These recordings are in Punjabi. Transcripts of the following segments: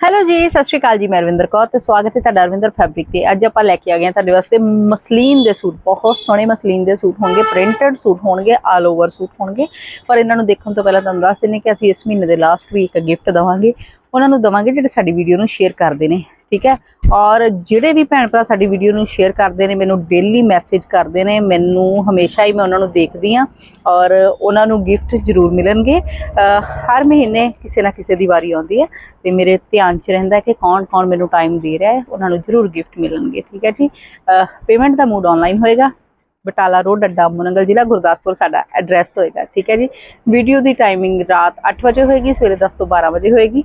ਹੈਲੋ ਜੀ, ਸਤਿ ਸ਼੍ਰੀ ਅਕਾਲ ਜੀ, ਮੈਂ ਰਵਿੰਦਰ ਕੌਰ ਤੇ ਸਵਾਗਤ ਹੈ ਤੁਹਾਡਾ ਰਵਿੰਦਰ ਫੈਬਰਿਕ ਤੇ। ਅੱਜ ਆਪਾਂ ਲੈ ਕੇ ਆ ਗਏ ਹਾਂ ਤੁਹਾਡੇ ਵਾਸਤੇ ਮਸਲੀਨ ਦੇ ਸੂਟ, ਬਹੁਤ ਸੋਹਣੇ ਮਸਲੀਨ ਦੇ ਸੂਟ ਹੋਣਗੇ ਪ੍ਰਿੰਟਡ ਸੂਟ ਹੋਣਗੇ ਆਲ ਓਵਰ ਸੂਟ ਹੋਣਗੇ। ਪਰ ਇਹਨਾਂ ਨੂੰ ਦੇਖਣ ਤੋਂ ਪਹਿਲਾਂ ਤੁਹਾਨੂੰ ਦੱਸ ਦਿੰਨੇ ਕਿ ਅਸੀਂ ਇਸ ਮਹੀਨੇ ਦੇ ਲਾਸਟ ਵੀਕ ਗਿਫਟ ਦਵਾਂਗੇ। ਉਹਨਾਂ ਨੂੰ ਦਵਾਂਗੇ ਜਿਹੜੇ ਸਾਡੀ ਵੀਡੀਓ ਨੂੰ ਸ਼ੇਅਰ ਕਰਦੇ ਨੇ, ਠੀਕ ਹੈ? ਔਰ ਜਿਹੜੇ ਵੀ ਭੈਣ ਭਰਾ ਸਾਡੀ ਵੀਡੀਓ ਨੂੰ ਸ਼ੇਅਰ ਕਰਦੇ ਨੇ, ਮੈਨੂੰ ਡੇਲੀ ਮੈਸੇਜ ਕਰਦੇ ਨੇ, ਮੈਨੂੰ ਹਮੇਸ਼ਾ ਹੀ ਮੈਂ ਉਹਨਾਂ ਨੂੰ ਦੇਖਦੀ ਆ ਔਰ ਉਹਨਾਂ ਨੂੰ ਗਿਫਟ ਜ਼ਰੂਰ ਮਿਲਣਗੇ। ਹਰ ਮਹੀਨੇ ਕਿਸੇ ਨਾ ਕਿਸੇ ਦੀ ਵਾਰੀ ਆਉਂਦੀ ਹੈ ਤੇ ਮੇਰੇ ਧਿਆਨ 'ਚ ਰਹਿੰਦਾ ਕਿ ਕੌਣ ਕੌਣ ਮੈਨੂੰ ਟਾਈਮ ਦੇ ਰਿਹਾ ਹੈ, ਉਹਨਾਂ ਨੂੰ ਜ਼ਰੂਰ ਗਿਫਟ ਮਿਲਣਗੇ, ਠੀਕ ਹੈ ਜੀ? ਪੇਮੈਂਟ ਦਾ ਮੂਡ ਆਨਲਾਈਨ ਹੋਏਗਾ। ਬਟਾਲਾ ਰੋਡ, ਅੱਡਾ ਮੁਨੰਗਲ ਜ਼ਿਲ੍ਹਾ, ਗੁਰਦਾਸਪੁਰ ਸਾਡਾ ਐਡਰੈਸ ਹੋਏਗਾ, ਠੀਕ ਹੈ ਜੀ? ਵੀਡੀਓ ਦੀ ਟਾਈਮਿੰਗ ਰਾਤ 8 ਵਜੇ ਹੋਏਗੀ, ਸਵੇਰੇ 10 ਤੋਂ 12 ਵਜੇ ਹੋਏਗੀ।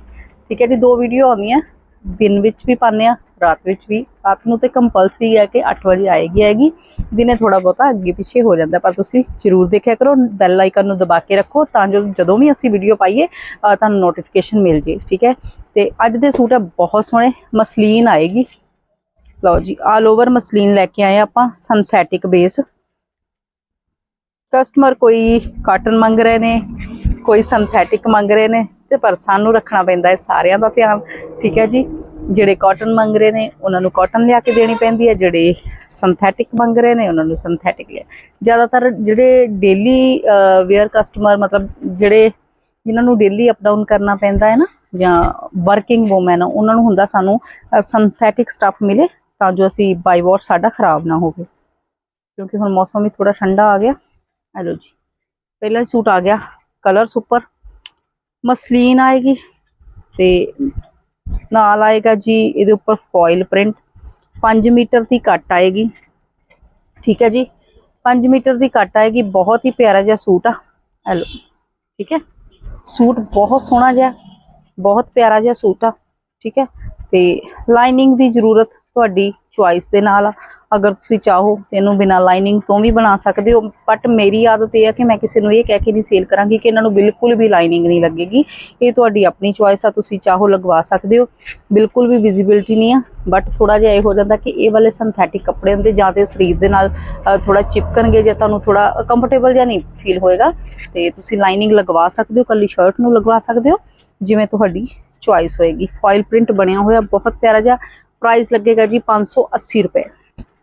ਠੀਕ ਹੈ ਜੀ, ਦੋ ਵੀਡੀਓ ਆਉਂਦੀਆਂ। ਦਿਨ ਵਿੱਚ ਵੀ ਪਾਉਂਦੇ ਆ, ਰਾਤ ਵਿੱਚ ਵੀ। ਰਾਤ ਨੂੰ ਤੇ ਕੰਪਲਸਰੀ ਹੈ ਕਿ 8 ਵਜੇ ਆਏਗੀ ਆਏਗੀ। ਦਿਨੇ ਥੋੜਾ ਬਹੁਤਾ ਅੱਗੇ ਪਿੱਛੇ ਹੋ ਜਾਂਦਾ, ਪਰ ਤੁਸੀਂ ਜਰੂਰ ਦੇਖਿਆ ਕਰੋ ਬੈਲ ਆਈਕਨ ਨੂੰ ਦਬਾ ਕੇ ਰੱਖੋ, ਤਾਂ ਜੋ ਜਦੋਂ ਵੀ ਅਸੀਂ ਵੀਡੀਓ ਪਾਈਏ ਤੁਹਾਨੂੰ ਨੋਟੀਫਿਕੇਸ਼ਨ ਮਿਲ ਜੇ, ਠੀਕ ਹੈ। ਤੇ ਅੱਜ ਦੇ ਸੂਟ ਹੈ ਬਹੁਤ ਸੋਹਣੇ, ਮਸਲੀਨ ਆਏਗੀ। ਲਓ ਜੀ ਆਲ ਓਵਰ ਮਸਲੀਨ ਲੈ ਕੇ ਆਏ ਆਪਾਂ ਸਿੰਥੈਟਿਕ ਬੇਸ ਕਸਟਮਰ ਕੋਈ ਕਾਟਨ ਮੰਗ ਰਹੇ ਨੇ, ਕੋਈ ਸਿੰਥੈਟਿਕ ਮੰਗ ਰਹੇ ਨੇ ਤੇ ਪਰ ਸਾਨੂੰ ਰੱਖਣਾ ਪੈਂਦਾ ਹੈ, ਸਾਰਿਆਂ ਦਾ ਧਿਆਨ। ਠੀਕ ਹੈ ਜੀ? ਜਿਹੜੇ ਕਾਟਨ ਮੰਗ ਰਹੇ ਨੇ, ਉਹਨਾਂ ਨੂੰ ਕਾਟਨ ਲਿਆ ਕੇ ਦੇਣੀ ਪੈਂਦੀ ਹੈ। ਜਿਹੜੇ ਸਿੰਥੈਟਿਕ ਮੰਗ ਰਹੇ ਨੇ, ਉਹਨਾਂ ਨੂੰ ਸਿੰਥੈਟਿਕ ਲਿਆ। ਜ਼ਿਆਦਾਤਰ ਜਿਹੜੇ ਡੇਲੀ ਵੇਅਰ ਕਸਟਮਰ ਮਤਲਬ ਜਿਹੜੇ ਜਿਨ੍ਹਾਂ ਨੂੰ ਡੇਲੀ ਅਪ ਡਾਊਨ ਕਰਨਾ ਪੈਂਦਾ ਹੈ ਨਾ, ਜਾਂ ਵਰਕਿੰਗ ਔਮਨ ਉਹਨਾਂ ਨੂੰ ਹੁੰਦਾ ਸਾਨੂੰ ਸਿੰਥੈਟਿਕ ਸਟੱਫ ਮਿਲੇ ਤਾਂ ਜੋ ਅਸੀਂ ਬਾਈ ਵਾਟ ਸਾਡਾ ਖਰਾਬ ਨਾ ਹੋਵੇ। ਕਿਉਂਕਿ ਹੁਣ ਮੌਸਮ ਵੀ ਥੋੜਾ ਠੰਡਾ ਆ ਗਿਆ। ਹੈਲੋ ਜੀ। ਪਹਿਲਾ ਸੂਟ ਆ ਗਿਆ। ਕਲਰਸ ਉੱਪਰ। ਮਸਲੀਨ ਆਏਗੀ ਤੇ ਨਾਲ ਆਏਗਾ ਜੀ ਇਹਦੇ ਉੱਪਰ ਫੋਇਲ ਪ੍ਰਿੰਟ। 5 ਮੀਟਰ ਦੀ ਕੱਟ ਆਏਗੀ। ਠੀਕ ਹੈ ਜੀ? 5 ਮੀਟਰ ਦੀ ਕੱਟ ਆਏਗੀ। ਬਹੁਤ ਹੀ ਪਿਆਰਾ ਜਿਹਾ ਸੂਟ ਆ। ਹੈਲੋ, ਠੀਕ ਹੈ? ਸੂਟ ਬਹੁਤ ਸੋਹਣਾ ਜਿਹਾ, ਬਹੁਤ ਪਿਆਰਾ ਜਿਹਾ ਸੂਟ ਆ। ਠੀਕ ਹੈ? ਤੇ ਲਾਈਨਿੰਗ ਦੀ ਜ਼ਰੂਰਤ ਤੁਹਾਡੀ ਚੁਆਇਸ ਦੇ ਨਾਲ ਆ। ਅਗਰ ਤੁਸੀਂ ਚਾਹੋ ਤੇ ਇਹਨੂੰ ਬਿਨਾ ਲਾਈਨਿੰਗ ਤੋਂ ਵੀ ਬਣਾ ਸਕਦੇ ਹੋ। ਬਟ ਮੇਰੀ ਆਦਤ ਇਹ ਹੈ ਕਿ ਮੈਂ ਕਿਸੇ ਨੂੰ ਇਹ ਕਹਿ ਕੇ ਨਹੀਂ ਸੇਲ ਕਰਾਂਗੀ ਕਿ ਇਹਨਾਂ ਨੂੰ ਬਿਲਕੁਲ ਵੀ ਲਾਈਨਿੰਗ ਨਹੀਂ ਲੱਗੇਗੀ। ਇਹ ਤੁਹਾਡੀ ਆਪਣੀ ਚੁਆਇਸ ਆ, ਤੁਸੀਂ ਚਾਹੋ ਲਗਵਾ ਸਕਦੇ ਹੋ। ਬਿਲਕੁਲ ਵੀ ਵਿਜ਼ਿਬਿਲਟੀ ਨਹੀਂ ਆ। ਬਟ ਥੋੜਾ ਜਿਹਾ ਇਹ ਹੋ ਜਾਂਦਾ ਕਿ ਇਹ ਵਾਲੇ ਸਿੰਥੈਟਿਕ ਕੱਪੜੇ ਹੁੰਦੇ ਜਾਂ ਤੇ ਸਰੀਰ ਦੇ ਨਾਲ ਥੋੜਾ ਚਿਪਕਣਗੇ ਜਾਂ ਤੁਹਾਨੂੰ ਥੋੜਾ ਕੰਫਰਟੇਬਲ ਜਾਂ ਨਹੀਂ ਫੀਲ ਹੋਏਗਾ। ਤੇ ਤੁਸੀਂ ਲਾਈਨਿੰਗ ਲਗਵਾ ਸਕਦੇ ਹੋ, ਕੱਲੀ ਸ਼ਰਟ ਨੂੰ ਲਗਵਾ ਸਕਦੇ ਹੋ। ਜਿਵੇਂ ਤੁਹਾਡੀ ਚੁਆਇਸ ਹੋਏਗੀ। ਫਾਇਲ ਪ੍ਰਿੰਟ ਬਣਿਆ ਹੋਇਆ, ਬਹੁਤ ਪਿਆਰਾ ਜਿਹਾ ਪ੍ਰਾਈਸ ਲੱਗੇਗਾ ਜੀ 580 ਰੁਪਏ।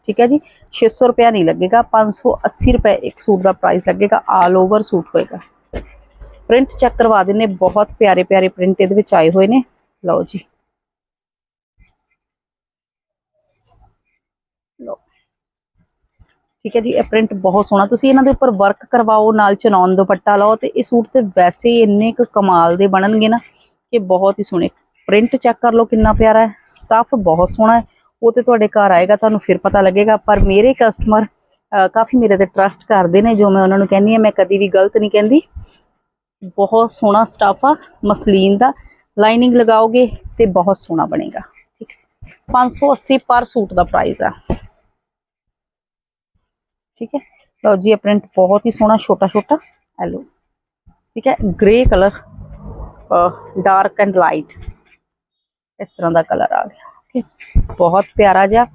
ਠੀਕ ਹੈ ਜੀ? 600 ਰੁਪਏ ਨਹੀਂ ਲੱਗੇਗਾ 580 ਰੁਪਏ ਇੱਕ ਸੂਟ ਦਾ ਪ੍ਰਾਈਸ ਲੱਗੇਗਾ ਆਲ ਓਵਰ ਸੂਟ ਹੋਏਗਾ। ਪ੍ਰਿੰਟ ਚੈੱਕ ਕਰਵਾ ਦਿੰਨੇ, ਬਹੁਤ ਪਿਆਰੇ ਪਿਆਰੇ ਪ੍ਰਿੰਟ ਇਹਦੇ ਵਿੱਚ ਆਏ ਹੋਏ ਨੇ। ਲਓ ਜੀ। ਲਓ। ਠੀਕ ਹੈ ਜੀ, ਇਹ ਪ੍ਰਿੰਟ ਬਹੁਤ ਸੋਹਣਾ। ਤੁਸੀਂ ਇਹਨਾਂ ਦੇ ਉੱਪਰ ਵਰਕ ਕਰਵਾਓ, ਨਾਲ ਚਨੌਨ ਦੁਪੱਟਾ ਲਾਓ ਤੇ ਇਹ ਸੂਟ ਤੇ ਵੈਸੇ ਹੀ ਇੰਨੇ ਕੁ ਕਮਾਲ ਦੇ ਬਣਨਗੇ ਨਾ। ਇਹ ਬਹੁਤ ਹੀ ਸੋਹਣੇ। ਪ੍ਰਿੰਟ ਚੈੱਕ ਕਰ ਲਓ ਕਿੰਨਾ ਪਿਆਰਾ ਹੈ। ਸਟੱਫ ਬਹੁਤ ਸੋਹਣਾ ਹੈ। ਉਹ ਤੇ ਤੁਹਾਡੇ ਘਰ ਆਏਗਾ, ਤੁਹਾਨੂੰ ਫਿਰ ਪਤਾ ਲੱਗੇਗਾ। ਪਰ ਮੇਰੇ ਕਸਟਮਰ ਕਾਫੀ ਮੇਰੇ ਤੇ ਟਰਸਟ ਕਰਦੇ ਨੇ, ਜੋ ਮੈਂ ਉਹਨਾਂ ਨੂੰ ਕਹਿੰਦੀ ਆ ਮੈਂ ਕਦੀ ਵੀ ਗਲਤ ਨਹੀਂ ਕਹਿੰਦੀ। ਬਹੁਤ ਸੋਹਣਾ ਸਟੱਫ ਆ, ਮਸਲੀਨ ਦਾ। ਲਾਈਨਿੰਗ ਲਗਾਓਗੇ ਤੇ ਬਹੁਤ ਸੋਹਣਾ ਬਣੇਗਾ। ਠੀਕ। ਹੈ 580 ਪਰ ਸੂਟ ਦਾ ਪ੍ਰਾਈਸ ਆ। ਠੀਕ ਹੈ। ਲਓ ਜੀ, ਇਹ ਪ੍ਰਿੰਟ ਬਹੁਤ ਹੀ ਸੋਹਣਾ ਛੋਟਾ ਛੋਟਾ ਹੈਲੋ ਠੀਕ ਹੈ। Grey colour dark and light ਇਸ ਤਰ੍ਹਾਂ ਦਾ ਕਲਰ ਆ ਗਿਆ ਓਕੇ ਬਹੁਤ ਪਿਆਰਾ ਜਿਹਾ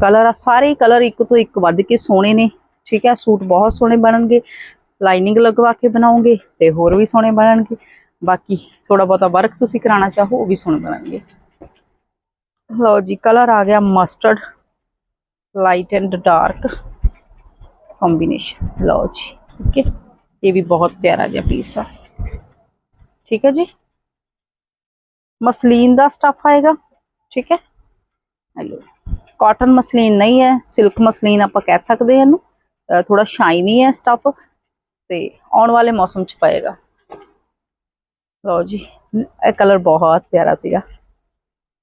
ਕਲਰ ਆ। ਸਾਰੇ ਕਲਰ ਇੱਕ ਤੋਂ ਇੱਕ ਵੱਧ ਕੇ ਸੋਹਣੇ ਨੇ, ਠੀਕ ਹੈ। ਸੂਟ ਬਹੁਤ ਸੋਹਣੇ ਬਣਨਗੇ ਲਾਈਨਿੰਗ ਲਗਵਾ ਕੇ ਬਣਾਉਂਗੇ ਤੇ ਹੋਰ ਵੀ ਸੋਹਣੇ ਬਣਨਗੇ। ਬਾਕੀ ਥੋੜਾ ਬਹੁਤਾ ਵਰਕ ਤੁਸੀਂ ਕਰਾਉਣਾ ਚਾਹੋ, ਉਹ ਵੀ ਸੋਹਣੇ ਬਣਨਗੇ। ਲਓ ਜੀ ਕਲਰ ਆ ਗਿਆ mustard light and dark combination ਲਓ ਜੀ ਓਕੇ ਇਹ ਵੀ ਬਹੁਤ ਪਿਆਰਾ ਜਿਹਾ ਪੀਸ ਆ। ਠੀਕ ਹੈ ਜੀ। ਮਸਲੀਨ ਦਾ ਸਟਫ ਆਏਗਾ, ਠੀਕ ਹੈ। ਹੈਲੋ ਕਾਟਨ ਮਸਲੀਨ ਨਹੀਂ ਹੈ ਸਿਲਕ ਮਸਲੀਨ ਆਪਾਂ ਕਹਿ ਸਕਦੇ ਹਾਂ ਇਹਨੂੰ। ਥੋੜਾ ਸ਼ਾਈਨੀ ਹੈ ਸਟਫ ਤੇ ਆਉਣ ਵਾਲੇ ਮੌਸਮ ਚ ਪਏਗਾ। ਲਓ ਜੀ, ਇਹ ਕਲਰ ਬਹੁਤ ਪਿਆਰਾ ਸੀਗਾ।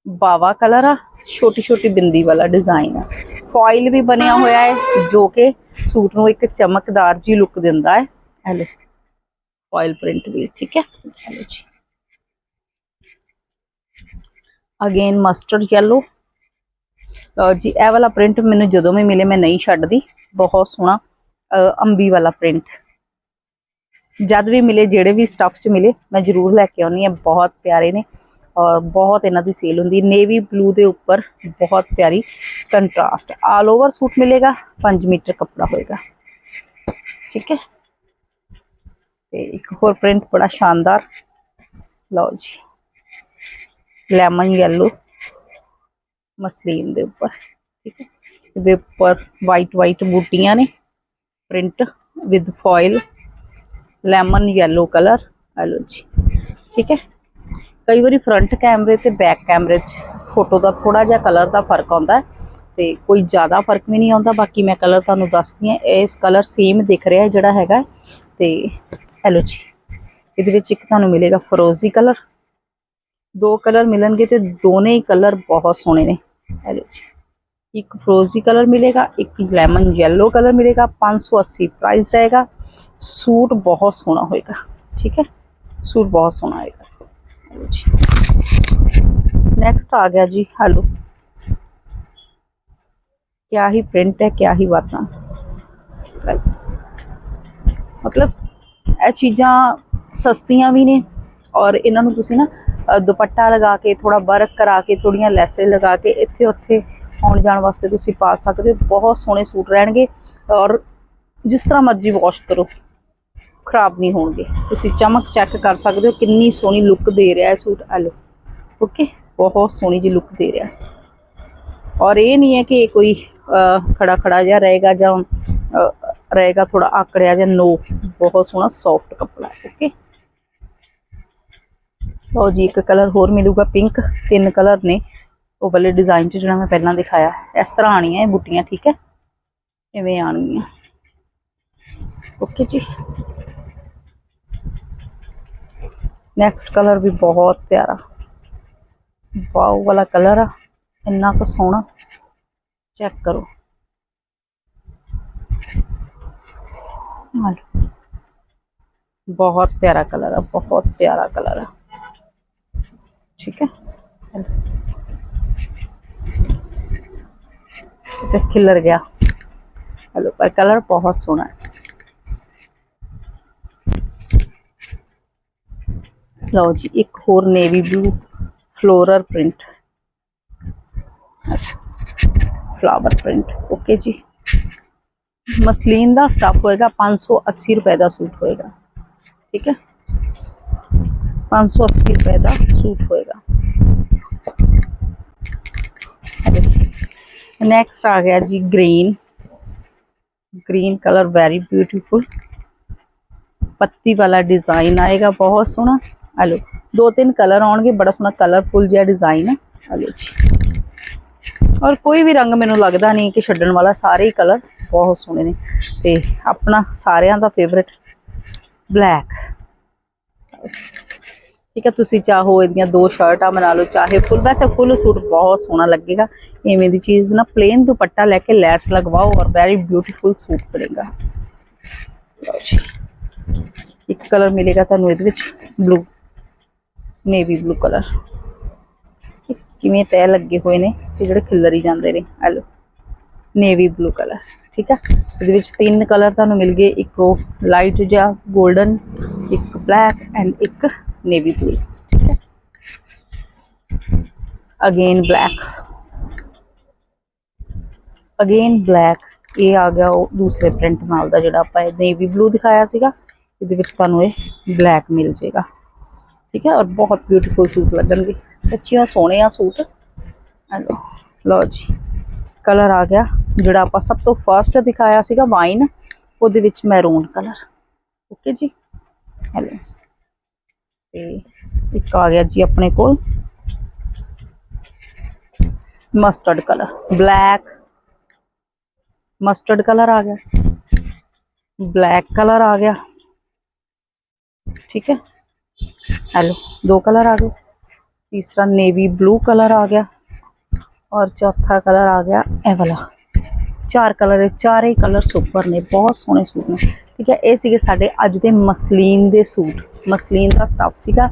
ਬਾਵਾ ਕਲਰ ਆ ਛੋਟੀ ਛੋਟੀ ਬਿੰਦੀ ਵਾਲਾ ਡਿਜ਼ਾਈਨ ਆ। ਫੋਇਲ ਵੀ ਬਣਿਆ ਹੋਇਆ ਹੈ, ਜੋ ਕਿ ਸੂਟ ਨੂੰ ਇੱਕ ਚਮਕਦਾਰ ਜੀ ਲੁੱਕ ਦਿੰਦਾ ਹੈ। ਹੈਲੋ ਫੋਇਲ ਪ੍ਰਿੰਟ ਵੀ ਠੀਕ ਹੈ ਹੈਲੋ ਜੀ ਅਗੇਨ ਮਸਟਰਡ yellow ਲਓ ਜੀ ਇਹ ਵਾਲਾ ਪ੍ਰਿੰਟ ਮੈਨੂੰ ਜਦੋਂ ਵੀ ਮਿਲੇ ਮੈਂ ਨਹੀਂ ਛੱਡਦੀ ਬਹੁਤ ਸੋਹਣਾ ਅੰਬੀ ਵਾਲਾ ਪ੍ਰਿੰਟ ਜਦ ਵੀ ਮਿਲੇ ਜਿਹੜੇ ਵੀ ਸਟਫ ਚ ਮਿਲੇ ਮੈਂ ਜ਼ਰੂਰ ਲੈ ਕੇ ਆਉਣੀ ਹੈ ਬਹੁਤ ਪਿਆਰੇ ਨੇ ਔਰ ਬਹੁਤ ਇਹਨਾਂ ਦੀ ਸੇਲ ਹੁੰਦੀ ਨੇਵੀ ਬਲੂ ਦੇ ਉੱਪਰ ਬਹੁਤ ਪਿਆਰੀ ਕੰਟਰਾਸਟ ਆਲ ਓਵਰ ਸੂਟ ਮਿਲੇਗਾ 5 ਮੀਟਰ ਕੱਪੜਾ ਹੋਏਗਾ ਠੀਕ ਹੈ ਤੇ ਇੱਕ ਹੋਰ ਪ੍ਰਿੰਟ ਬੜਾ ਸ਼ਾਨਦਾਰ। ਲਓ ਜੀ। ਲੈਮਨ ਯੈਲੋ ਮਸਲੀਨ ਦੇ ਉੱਪਰ, ਠੀਕ ਹੈ। ਇਹਦੇ ਉੱਪਰ ਵਾਈਟ ਵਾਈਟ ਬੂਟੀਆਂ ਨੇ, print with foil lemon yellow colour ਲਓ ਜੀ। ਠੀਕ ਹੈ। ਕਈ ਵਾਰੀ ਫਰੰਟ ਕੈਮਰੇ ਤੇ ਬੈਕ ਕੈਮਰੇ 'ਚ ਫੋਟੋ ਦਾ ਥੋੜਾ ਜਿਹਾ ਕਲਰ ਦਾ ਫ਼ਰਕ ਆਉਂਦਾ ਹੈ। ਤੇ ਕੋਈ ਜ਼ਿਆਦਾ ਫ਼ਰਕ ਵੀ ਨਹੀਂ ਆਉਂਦਾ, ਬਾਕੀ ਮੈਂ ਕਲਰ ਤੁਹਾਨੂੰ ਦੱਸਦੀ ਹਾਂ ਇਸ ਕਲਰ ਸੇਮ ਦਿਖ ਰਿਹਾ ਜਿਹੜਾ ਹੈਗਾ ਹੈ। ਤੇ ਹੈਲੋ ਜੀ। ਇਹਦੇ ਵਿੱਚ ਇੱਕ ਤੁਹਾਨੂੰ ਮਿਲੇਗਾ ਫਰੋਜ਼ੀ ਕਲਰ ਦੋ ਕਲਰ ਮਿਲਣਗੇ ਤੇ ਦੋਨੇ ਹੀ ਕਲਰ ਬਹੁਤ ਸੋਹਣੇ ਨੇ। ਹੈਲੋ ਜੀ। ਇੱਕ ਫਰੋਜ਼ੀ ਕਲਰ ਮਿਲੇਗਾ, ਇੱਕ ਲੈਮਨ ਯੈਲੋ ਕਲਰ ਮਿਲੇਗਾ 580 ਪ੍ਰਾਈਸ ਰਹੇਗਾ। ਸੂਟ ਬਹੁਤ ਸੋਹਣਾ ਹੋਏਗਾ, ਠੀਕ ਹੈ? ਸੂਟ ਬਹੁਤ ਸੋਹਣਾ ਆਏਗਾ ਹੈਲੋ ਜੀ। ਨੈਕਸਟ ਆ ਗਿਆ ਜੀ ਹੈਲੋ ਕਿਆ ਹੀ ਪ੍ਰਿੰਟ ਹੈ, ਕਿਆ ਹੀ बात ਮਤਲਬ ਇਹ ਚੀਜ਼ਾਂ ਸਸਤੀਆਂ ਵੀ ਨੇ ਔਰ ਇਹਨਾਂ ਨੂੰ ਤੁਸੀਂ ਨਾ ਦੁਪੱਟਾ ਲਗਾ ਕੇ ਥੋੜਾ ਵਰਕ ਕਰਾ ਕੇ ਥੋੜੀਆਂ ਲੈਸੇ ਲਗਾ ਕੇ ਇੱਥੇ ਉੱਥੇ ਆਉਣ ਜਾਣ ਵਾਸਤੇ ਤੁਸੀਂ ਪਾ ਸਕਦੇ ਹੋ। ਬਹੁਤ ਸੋਹਣੇ ਸੂਟ ਰਹਿਣਗੇ ਔਰ ਜਿਸ ਤਰ੍ਹਾਂ ਮਰਜ਼ੀ ਵਾਸ਼ ਕਰੋ, ਖਰਾਬ ਨਹੀਂ ਹੋਣਗੇ। ਤੁਸੀਂ ਚਮਕ ਚੈੱਕ ਕਰ ਸਕਦੇ ਹੋ ਕਿੰਨੀ ਸੋਹਣੀ ਲੁੱਕ ਦੇ ਰਿਹਾ ਹੈ ਸੂਟ। ਆ ਲੋ ਓਕੇ ਬਹੁਤ ਸੋਹਣੀ ਜੀ ਲੁੱਕ ਦੇ ਰਿਹਾ। ਔਰ ਇਹ ਨਹੀਂ ਹੈ ਕਿ ਕੋਈ ਖੜਾ ਖੜਾ ਜਿਹਾ ਰਹੇਗਾ ਜਾਂ ਅ, ਰਹੇਗਾ ਥੋੜਾ ਆਕੜਿਆ ਜਾਂ ਨੋ ਬਹੁਤ ਸੋਹਣਾ ਸੌਫਟ ਕੱਪੜਾ ਹੈ ਓਕੇ ਲਓ ਜੀ ਇੱਕ ਕਲਰ ਹੋਰ ਮਿਲੂਗਾ ਪਿੰਕ ਤਿੰਨ ਕਲਰ ਨੇ ਉਹ ਵਾਲੇ ਡਿਜ਼ਾਈਨ 'ਚ ਜਿਹੜਾ ਮੈਂ ਪਹਿਲਾਂ ਦਿਖਾਇਆ ਇਸ ਤਰ੍ਹਾਂ ਆਣੀਆਂ ਇਹ ਬੁੱਟੀਆਂ ਠੀਕ ਹੈ ਇਵੇਂ ਆਣਗੀਆਂ ਓਕੇ ਜੀ ਨੈਕਸਟ ਕਲਰ ਵੀ ਬਹੁਤ ਪਿਆਰਾ ਵਾਓ ਵਾਲਾ ਕਲਰ ਆ ਇੰਨਾ ਕੁ ਸੋਹਣਾ ਚੈੱਕ ਕਰੋ ਆਹ ਲਓ। ਬਹੁਤ ਪਿਆਰਾ ਕਲਰ ਆ ਬਹੁਤ ਪਿਆਰਾ ਕਲਰ ਆ ਠੀਕ ਹੈ ਤੇ ਖਿਲਰ ਗਿਆ ਹਲੋ ਪਰ ਕਲਰ ਬਹੁਤ ਸੋਹਣਾ ਹੈ ਲਓ ਜੀ ਇੱਕ ਹੋਰ navy blue floral print flower print okay ਜੀ ਮਸਲੀਨ ਦਾ ਸਟਫ ਹੋਏਗਾ 580 ਰੁਪਏ ਦਾ ਸੂਟ ਹੋਏਗਾ ਠੀਕ ਹੈ 580 ਰੁਪਏ ਦਾ ਸੂਟ ਹੋਏਗਾ ਨੈਕਸਟ ਆ ਗਿਆ ਜੀ green green colour very beautiful ਪੱਤੀ ਵਾਲਾ ਡਿਜ਼ਾਈਨ ਆਏਗਾ ਬਹੁਤ ਸੋਹਣਾ ਹਲੋ ਦੋ ਤਿੰਨ ਕਲਰ ਆਉਣਗੇ ਬੜਾ ਸੋਹਣਾ ਕਲਰਫੁਲ ਜਿਹਾ ਡਿਜ਼ਾਈਨ ਹੈ ਹਲੋ ਜੀ ਔਰ ਕੋਈ ਵੀ ਰੰਗ ਮੈਨੂੰ ਲੱਗਦਾ ਨਹੀਂ ਕਿ ਛੱਡਣ ਵਾਲਾ, ਸਾਰੇ ਹੀ ਕਲਰ ਬਹੁਤ ਸੋਹਣੇ ਨੇ। ਤੇ ਆਪਣਾ ਸਾਰਿਆਂ ਦਾ ਫੇਵਰਿਟ ਬਲੈਕ ਠੀਕ ਹੈ ਤੁਸੀਂ ਚਾਹੋ ਇਹਦੀਆਂ ਦੋ ਸ਼ਰਟਾਂ ਬਣਾ ਲਓ, ਚਾਹੇ ਫੁੱਲ, ਵੈਸੇ ਫੁੱਲ ਸੂਟ ਬਹੁਤ ਸੋਹਣਾ ਲੱਗੇਗਾ। ਇਵੇਂ ਦੀ ਚੀਜ਼ ਨਾ ਪਲੇਨ ਦੁਪੱਟਾ ਲੈ ਕੇ ਲੈਸ ਲਗਵਾਓ ਔਰ ਵੈਰੀ ਬਿਊਟੀਫੁਲ ਸੂਟ ਬਣੇਗਾ। ਇੱਕ ਕਲਰ ਮਿਲੇਗਾ ਤੁਹਾਨੂੰ ਇਹਦੇ ਵਿੱਚ ਬਲੂ ਨੇਵੀ ਬਲੂ ਕਲਰ ਕਿਵੇਂ ਤੈ ਲੱਗੇ ਹੋਏ ਨੇ ਤੇ ਜਿਹੜੇ ਖਿੱਲਰੀ ਜਾਂਦੇ ਨੇ। ਆ ਲਓ ਨੇਵੀ ਬਲੂ ਕਲਰ ਠੀਕ ਹੈ ਇਹਦੇ ਵਿੱਚ ਤਿੰਨ ਕਲਰ ਤੁਹਾਨੂੰ ਮਿਲ ਗਏ, ਇੱਕ ਉਹ ਲਾਈਟ ਜਿਹਾ 골ਡਨ ਇੱਕ ਬਲੈਕ ਐਂਡ ਇੱਕ ਨੇਵੀ ਬਲੂ ਠੀਕ ਹੈ ਅਗੇਨ ਬਲੈਕ ਅਗੇਨ ਬਲੈਕ ਇਹ ਆ ਗਿਆ ਉਹ ਦੂਸਰੇ ਪ੍ਰਿੰਟ ਨਾਲ ਦਾ ਜਿਹੜਾ ਆਪਾਂ ਨੇਵੀ ਬਲੂ ਦਿਖਾਇਆ ਸੀਗਾ। ਇਹਦੇ ਵਿੱਚ ਤੁਹਾਨੂੰ ਇਹ ਬਲੈਕ ਮਿਲ ਜਾਏਗਾ ਠੀਕ ਹੈ ਔਰ ਬਹੁਤ ਬਿਊਟੀਫੁਲ ਸੂਟ ਲੱਗਣਗੇ ਸੱਚੀਆਂ ਸੋਹਣੇ ਆ ਸੂਟ ਹਲੋ ਲਓ ਜੀ ਕਲਰ ਆ ਗਿਆ ਜਿਹੜਾ ਆਪਾਂ ਸਭ ਤੋਂ ਫਰਸਟ ਦਿਖਾਇਆ ਸੀਗਾ ਵਾਈਨ ਉਹਦੇ ਵਿੱਚ ਮੈਰੂਨ ਕਲਰ ਓਕੇ ਜੀ ਹਲੋ ਤੇ ਇੱਕ ਆ ਗਿਆ ਜੀ ਆਪਣੇ ਕੋਲ mustard colour black mustard colour ਆ ਗਿਆ ਬਲੈਕ ਕਲਰ ਆ ਗਿਆ ਠੀਕ ਹੈ हेलो दो कलर आ गए तीसरा नेवी ब्लू कलर आ गया और चौथा कलर आ गया ਇਹ ਵਾਲਾ ਚਾਰ ਕਲਰ ਚਾਰੇ ਹੀ ਕਲਰ ਸੁਪਰ ਨੇ ਬਹੁਤ ਸੋਹਣੇ ਸੂਟ ਨੇ ਠੀਕ ਹੈ ਇਹ ਸੀਗੇ ਸਾਡੇ ਅੱਜ ਦੇ ਮਸਲੀਨ ਦੇ ਸੂਟ ਮਸਲੀਨ ਦਾ ਸਟਫ ਸੀਗਾ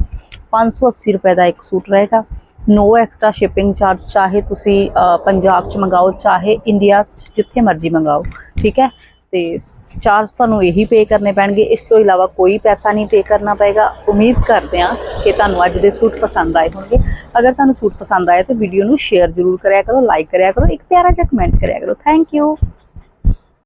580 ਰੁਪਏ ਦਾ ਇੱਕ ਸੂਟ ਰਹੇਗਾ ਨੋ ਐਕਸਟਰਾ ਸ਼ਿਪਿੰਗ ਚਾਰਜ ਚਾਹੇ ਤੁਸੀਂ ਅ, ਪੰਜਾਬ ਚ ਮੰਗਾਓ ਚਾਹੇ ਇੰਡੀਆ 'ਚ ਜਿੱਥੇ ਮਰਜ਼ੀ ਮੰਗਾਓ ਠੀਕ ਹੈ ਤੇ ਚਾਰਜ ਤੁਹਾਨੂੰ ਇਹੀ ਪੇ ਕਰਨੇ ਪੈਣਗੇ। ਇਸ ਤੋਂ ਇਲਾਵਾ ਕੋਈ ਪੈਸਾ ਨਹੀਂ ਪੇ ਕਰਨਾ ਪਏਗਾ। ਉਮੀਦ ਕਰਦੇ ਹਾਂ ਕਿ ਤੁਹਾਨੂੰ ਅੱਜ ਦੇ ਸੂਟ ਪਸੰਦ ਆਏ ਹੋਣਗੇ। ਅਗਰ ਤੁਹਾਨੂੰ ਸੂਟ ਪਸੰਦ ਆਏ ਤਾਂ ਵੀਡੀਓ ਨੂੰ ਸ਼ੇਅਰ ਜ਼ਰੂਰ ਕਰਿਆ ਕਰੋ ਲਾਈਕ ਕਰਿਆ ਕਰੋ, ਇੱਕ ਪਿਆਰਾ ਜਿਹਾ ਕਮੈਂਟ ਕਰਿਆ ਕਰੋ। Thank you